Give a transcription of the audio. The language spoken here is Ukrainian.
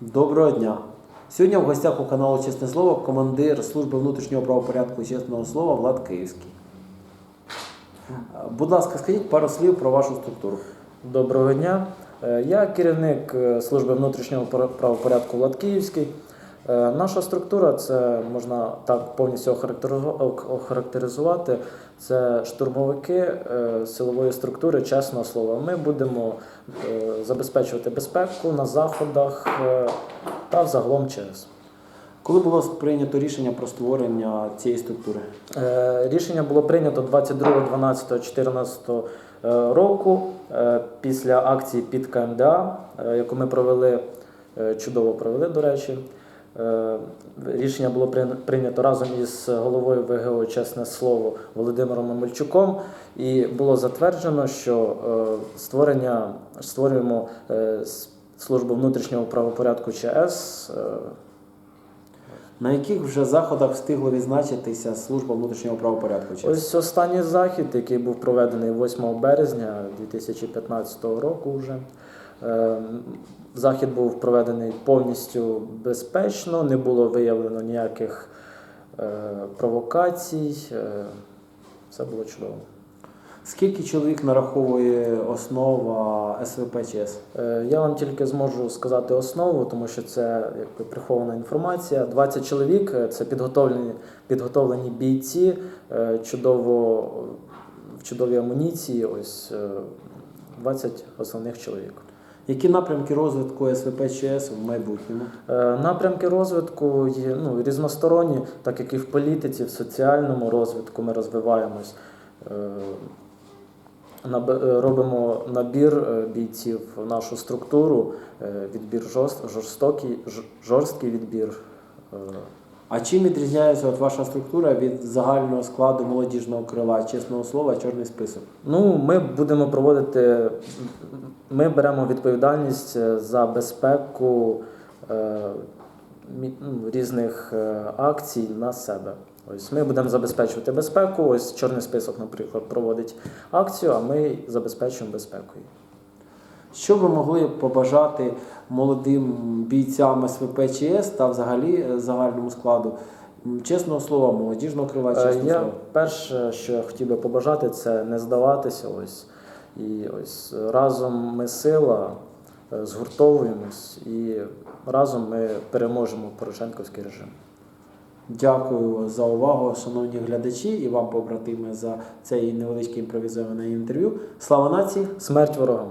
Доброго дня! Сьогодні в гостях у каналу Чесне Слово командир служби внутрішнього правопорядку чесного слова Влад Київський. Будь ласка, скажіть пару слів про вашу структуру. Доброго дня. Е, Я керівник е, служби внутрішнього правопорядку Влад Київський. Е, Наша структура це можна так повністю охарактеризувати. Це штурмовики е, силової структури чесного слова. Ми будемо е, забезпечувати безпеку на заходах та взагалом ЧС. Коли було прийнято рішення про створення цієї структури? Рішення було прийнято 22.12.14 е, року після акції під КМДА, яку ми провели, чудово провели, до речі. Е, Рішення було прийнято разом із головою ВГО Чесне Слово Володимиром Мельчуком, і було затверджено, що е, створення створюємо е, службу внутрішнього правопорядку ЧС. На яких вже заходах встигло відзначитися служба внутрішнього правопорядку? Ось останній захід, який був проведений 8 березня 2015 року. Вже Е, захід був проведений повністю безпечно, не було виявлено ніяких е, провокацій. е, Все було чудово. Скільки чоловік нараховує основа СВП ЧС? Е, Я вам тільки зможу сказати основу, тому що це якби прихована інформація. 20 чоловік е, це підготовлені, підготовлені бійці, е, чудово в чудовій амуніції. Ось е, 20 основних чоловік. Які напрямки розвитку СВП ЧС в майбутньому? Е, Напрямки розвитку є ну, різносторонні, так як і в політиці, в соціальному розвитку ми розвиваємось. Е, Робимо набір е, бійців в нашу структуру, е, відбір жорстокий, жорсткий відбір. А чим відрізняється от ваша структура від загального складу молодіжного крила, чесного слова, чорний список? Ну, ми будемо проводити, ми беремо відповідальність за безпеку е, ну, різних акцій на себе. Ось ми будемо забезпечувати безпеку. Ось чорний список, наприклад, проводить акцію, а ми забезпечуємо безпекою. Що ви могли побажати молодим бійцям СВП ЧС та взагалі е, загальному складу чесного слова, молодіжного крила, Е, чесного Я слова? перше, що я хотів би побажати, це не здаватися. Ось і ось разом ми сила, е, згуртовуємось і разом ми переможемо Порошенковський режим. Дякую за увагу, шановні глядачі, і вам, побратими, за цей невеличке імпровізоване інтерв'ю. Слава нації! Смерть ворогам!